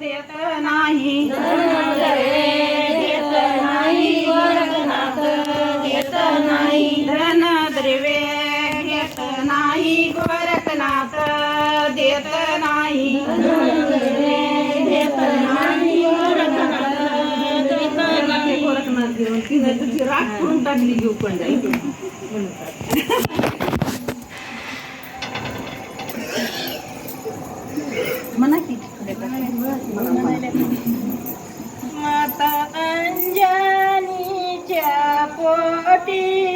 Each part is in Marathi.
देत नाही. धन द्रव्य घेत नाही. गोरखनाथ देत नाही. गोरखनाथ घेऊन तिने तुझी करून टाकली घेऊ पण म्हणा की माता अंजनीच्या पोटी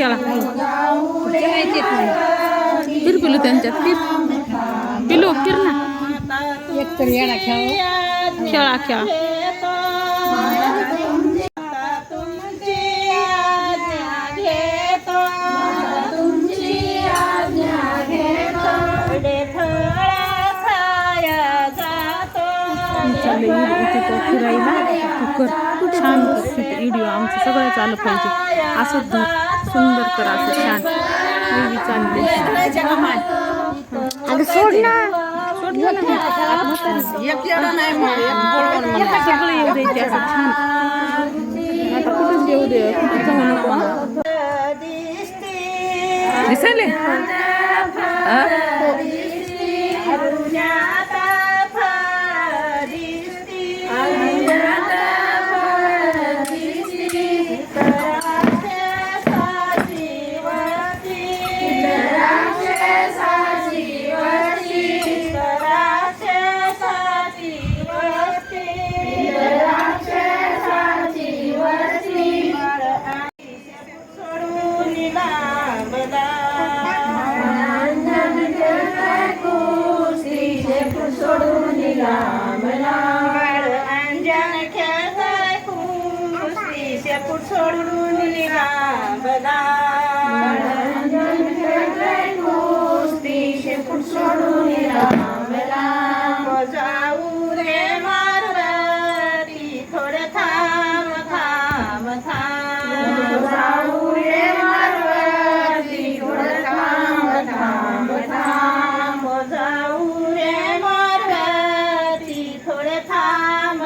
खेळा. फिर पिलू त्यांच्यात फिर. पिलू फिर ना. एक तर खेळ खेळा फिरायला. कर छान व्हिडिओ आमचं सगळं चालू पाहिजे. असं धर सुंदर कर असं छान. अगं सोड ना. सगळं येऊ द्यायचे असं छान. आता कुठंच येऊ दे कुठं जाऊ नको. ना.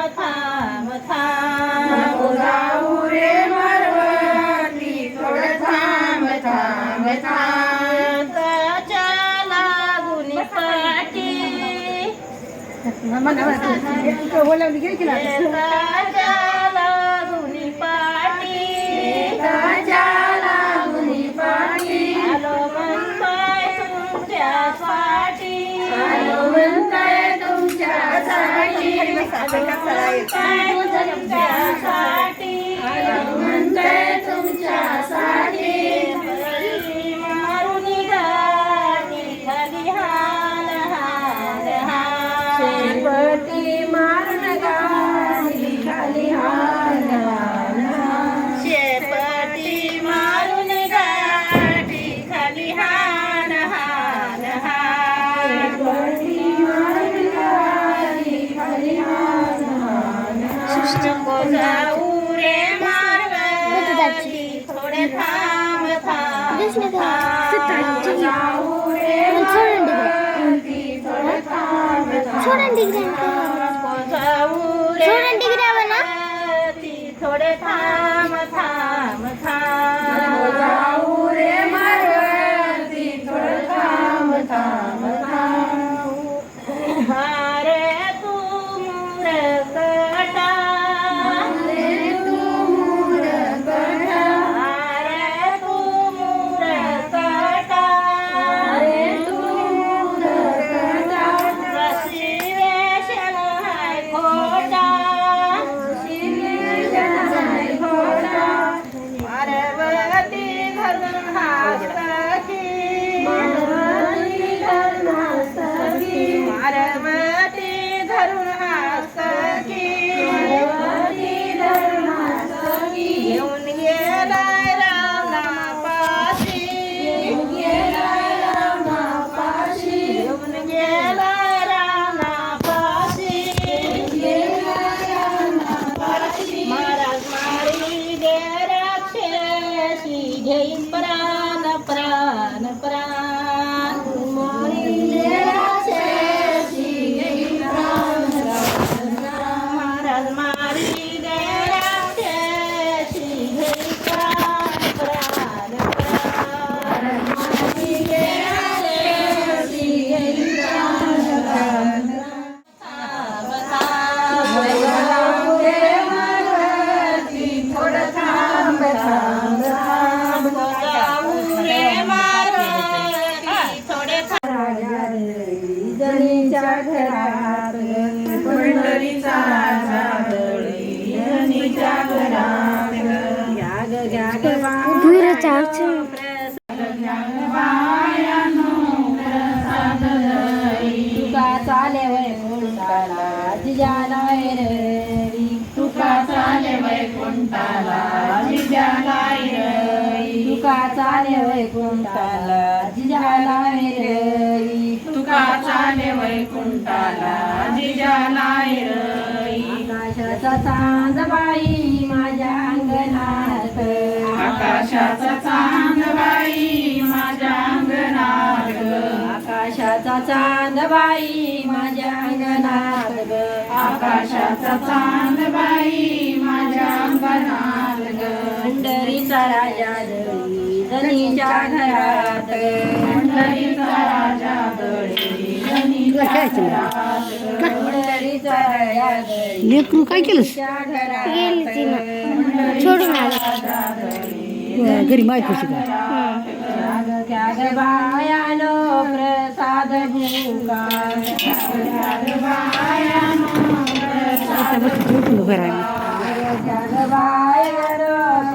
थांब थांब थांब जाऊ रे मारुती थोडं थांब थांब थांब. त्याच्या लागून पाठी बोलावली गेली की सर्वांची थांब दिसले का? थांब जाऊ रे सोडून डिग्री नको जाऊ रे सोडून डिग्री हवं ना राक्षसी घेईन प्राण प्राण प्राण. चाले वय कुंटाला जिजाला रे तुका चाले वय कुंटाला जिजाला रे आकाशाचा चांद बाई माझ्या अंगणात. आकाशाचा चांद बाई माझ्या अंगणात. आकाशाचा चांद बाई माझ्या अंगणात. आकाशाचा चांद बाई माझ्या अंगणात. पंढरीचा राजा जनीच्या घरात पंढरीचा राजा दळी जनीच्या घरात पंढरीचा राजा दळी लेकरू काय केलंस जनीच्या गेली घरात तिनं छोडून आली घरी माहिती होती का त्याग त्याग बायानो प्रसाद भूका त्याग बायानो आता बस झोपून उभं राहिलं त्याग बायानो प्रसाद भूका त्याग बायानो प्रसाद भूका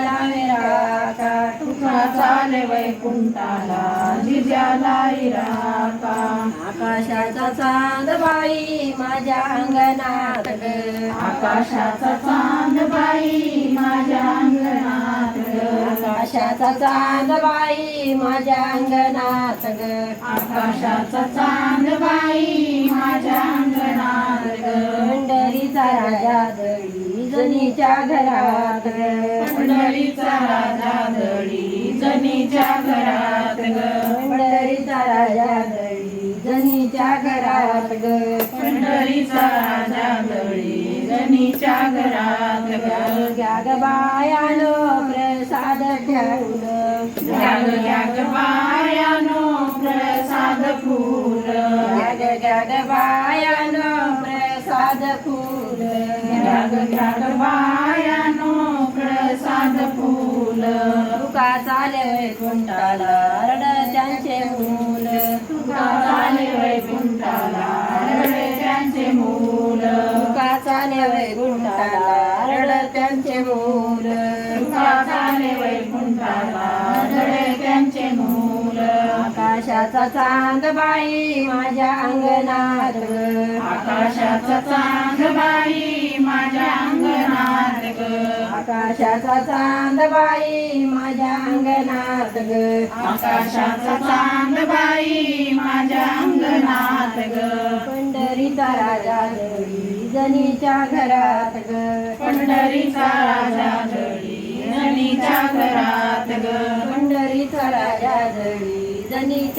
चाले वैकुंठाला जिजाला विराका आकाशाचा चांद बाई माझ्या अंगणात आकाशाचा चांद बाई माझ्या अंगणात आकाशाचा चांद बाई माझ्या अंगणात ग. आकाशाचा चांद बाई माझ्या अंगणात पंढरीचा राजा दळी जनीच्या घरात पंढरीचा राजा दळी जनीच्या घरात ग. पंढरीचा राजा दळी जनीच्या घरात ग. पंढरीचा राजा दळी जनीच्या घरात ग. घ्या ग बायानो प्रसाद ठेवलं. घ्या ग घ्या ग बायानो प्रसाद फूल. प्रसाद फूल. घ्याग घ्याग बायानो प्रसाद फूल. वैकुंठाला रडत्यांचे मूल. तुका चाले वैकुंठाला रडत्यांचे मूल. तुका चाले वैकुंठाला रडत्यांचे मूल. आकाशाचा चांद बाई माझ्या अंगणात ग. आकाशाचा चांद बाई माझ्या अंगणात आकाशाचा चांद बाई माझ्या अंगणात ग. आकाशाचा चांद बाई माझ्या अंगणात ग. पंढरीचा राजा जनीच्या घरात ग. पंढरीचा राजा जनीच्या घरात ग. पंढरीचा राजा दळी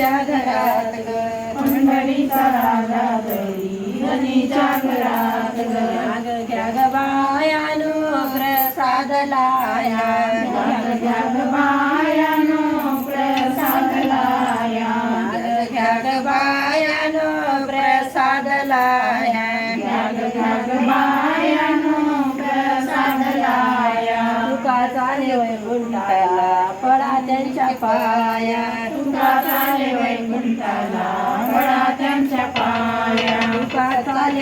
जनीच्या घरात ग. पंढरीचा राजा दळी जनीच्या घरात ग. बायानो प्रसाद लाया बायानो प्रसाद लाया घ्याग घ्याग बायानो प्रसाद लाया बायानो प्रसाद लाया तुका चाले वैकुंठाला पडा त्यांच्या पाया.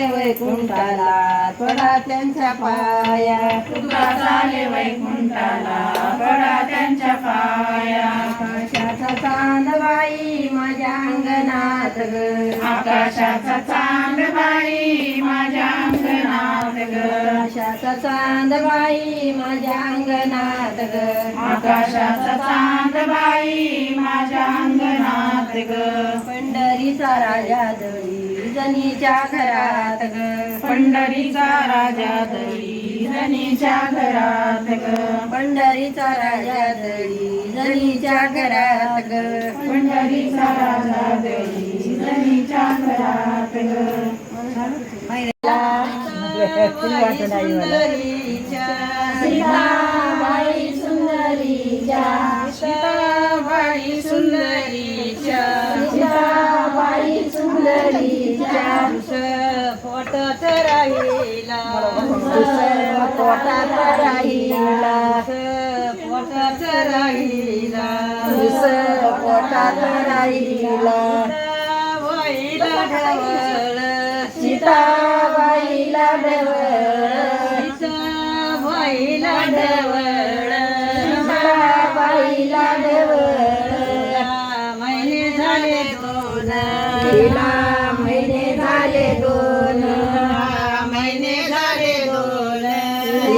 चाले वैकुंठाला पडा त्यांच्या पाया. तुका चाले वैकुंठाला पडा त्यांच्या पाया. आकाशाचा चांद बाई माझ्या अंगणात ग. आकाशाचा चांद बाई माझ्या अंगणात ग. आकाशाचा चांद बाई माझ्या अंगणात ग. आकाशाचा चांद बाई माझ्या अंगणात ग. पंढरीचा राजा दळी जनीच्या घरात ग पंढरीचा राजा दळी जनीच्या घरात ग पंढरीचा राजा दळी जनीच्या घरात ग पंढरीचा राजा दळी जनीच्या घरात ग सुंदरीच्या. सीताबाई सुंदरीच्या. सीताबाई सुंदरीच्या. सीताबाई सुंदरीच्या. पोटात राहिला पोटात राहिला. पोटात राहिला. पोटात राहिला. वैला ढवळ. सीताबाईला ढवळ. सीताबाईला ढवळ. सीताबाईला ढवळ. महिने झाले दोन.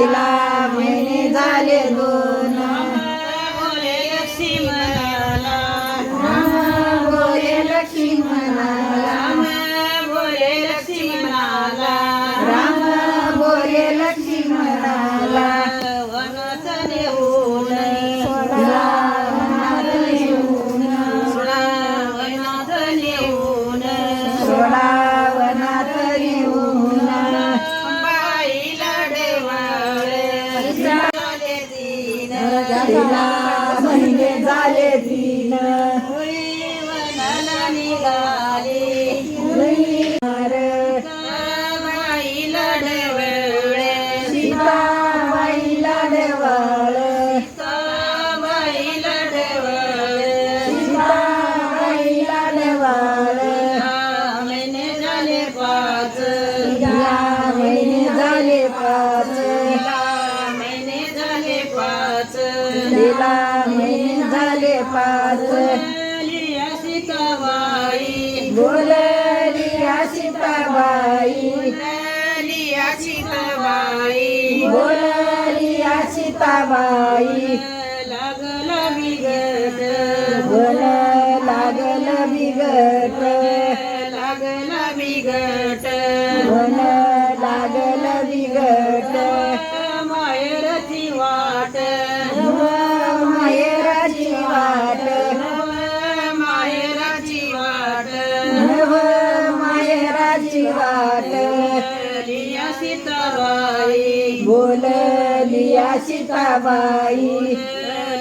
तिला महिने झाले दोन सीताबाई सीताबाई.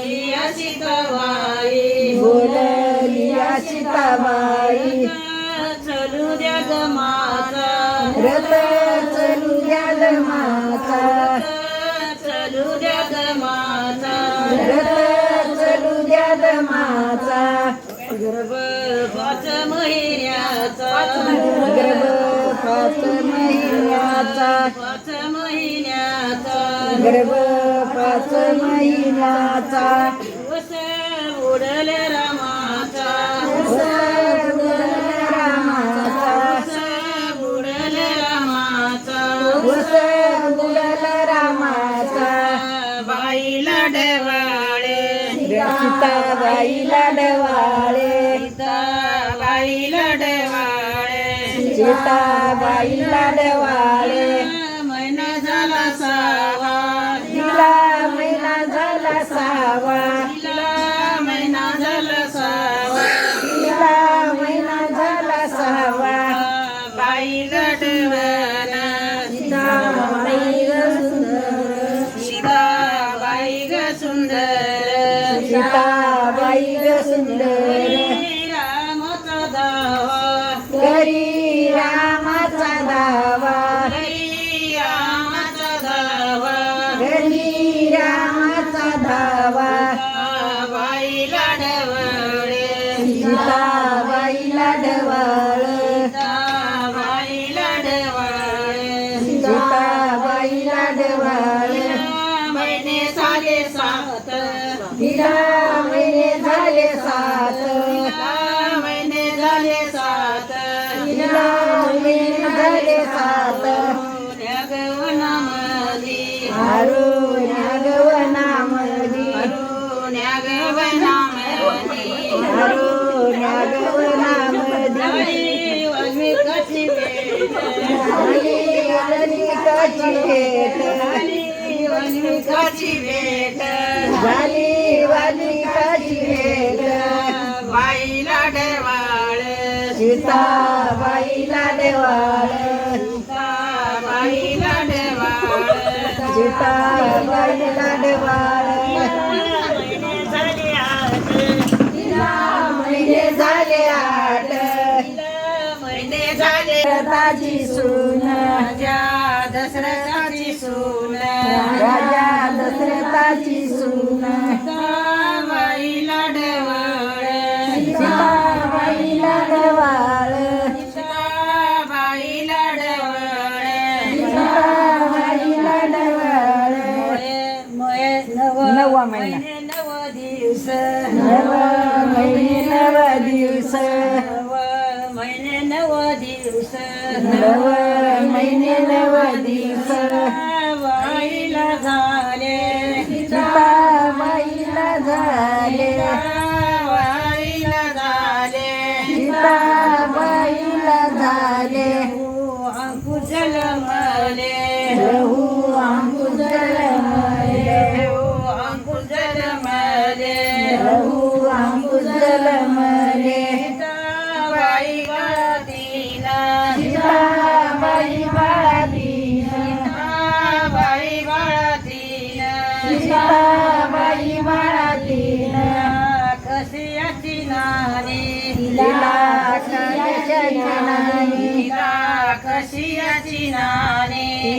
लिया सीताबाई. बोललिया सीताबाई चलू द्या ग माता रथ द्याल माता चलू माता रथ चलू द्याल माता गर्भ पाच महिन्याचा गर्भ पाच महिन्याचा पाच महिन्याचा. गर्भ पाच महिन्याचा. वस उडले रामाचा. रामाचा. वस उडले रामाचा. वस गुडल रामाचा. बाईला डवाळे. सीताबाईला डवाळे. सीता बाईला डवाळे. दावा महिना. नव दिवस नव महिने नव दिवस नव महिने नव दिवस नव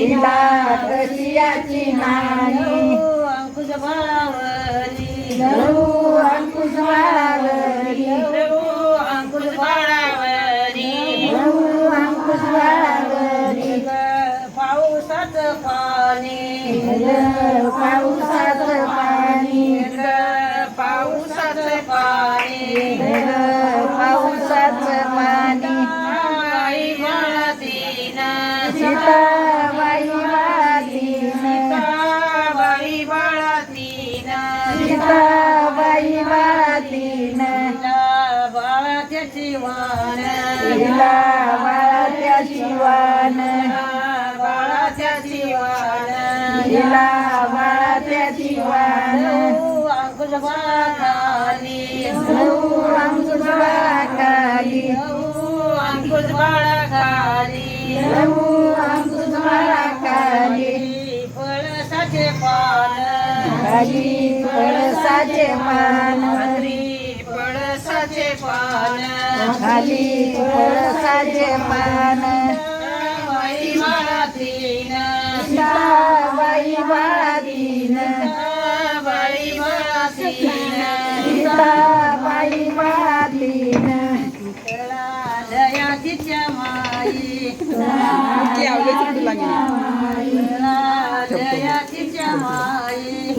तिला कशियाची नानी अंकुश पावसाचं पाणी. पावसाचं तिला बाळात्याची वाण अंकुश बाळाखाली लहू अंकुश बाळाखाली अंकुश बाळाखाली पळसाचे पान. खाली पळसाचे पान. पळसाचे पान. खाली पळसाचे पान. बाळातीन बाई बाळातीन सीताबाई बाळातीन दया तिच्या माई दया तिच्या माई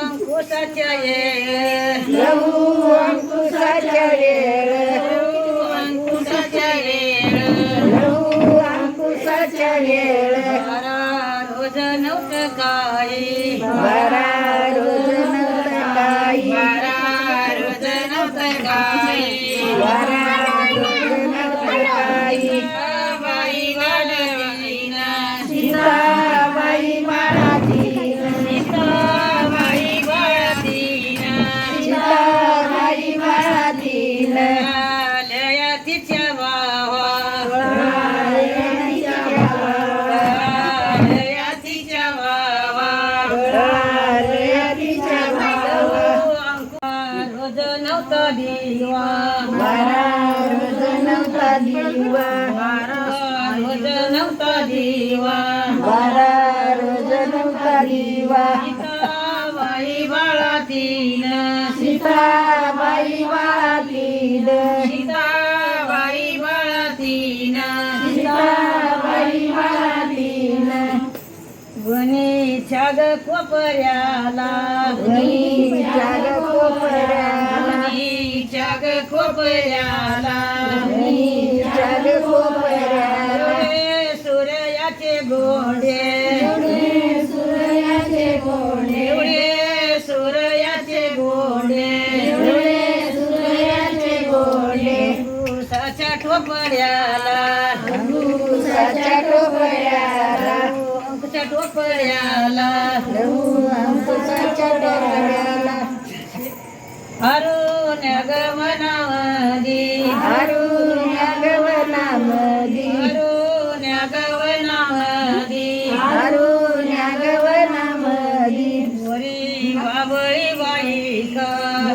अंकुशाच्या ये अंकुशाच्या कोपऱ्याला गणीच्या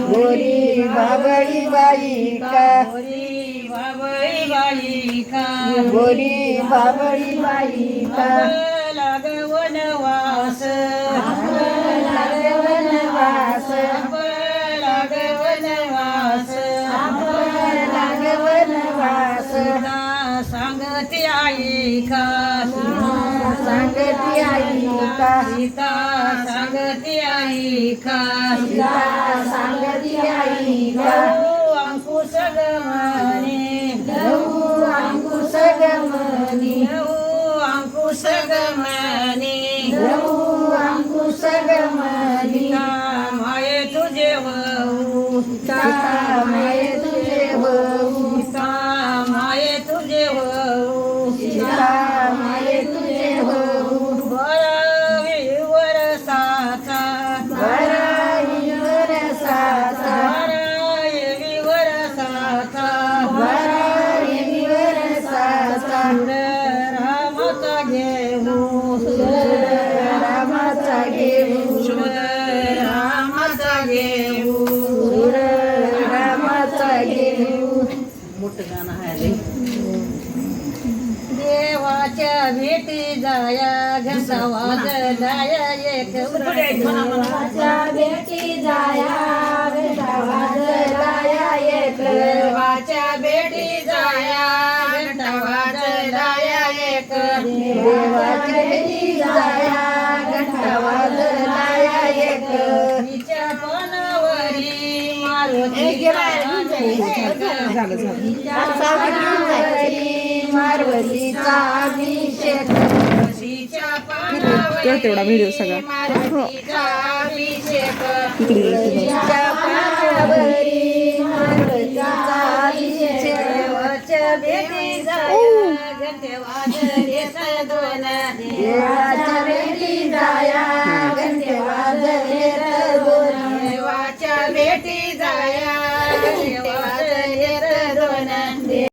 गोरी बाबळी बाईका गोरी बाबळी बाईका गोरी बाबळी बाईका लागवण वास. वनवास लागवण वास. वनवास सांगती आई का सांगती आई का सीता सांगती आई का सीता सांगती आई का अंकुश गमने लहू अंकुश गमनी. अंकुश गमने. लहू अंकुश गमनी. माये तुझे वहू माये देवाच्या भेटी जाया बेटा वाजलाया एक भेटी जाया वाजलाया एक. भेटी जाया घंटा वाजलाया एक. तिच्या पानावरी मारुती सावली मारवतीचा अभिषेक. पानावरी तेवढा व्हिडिओ सगळा. जाया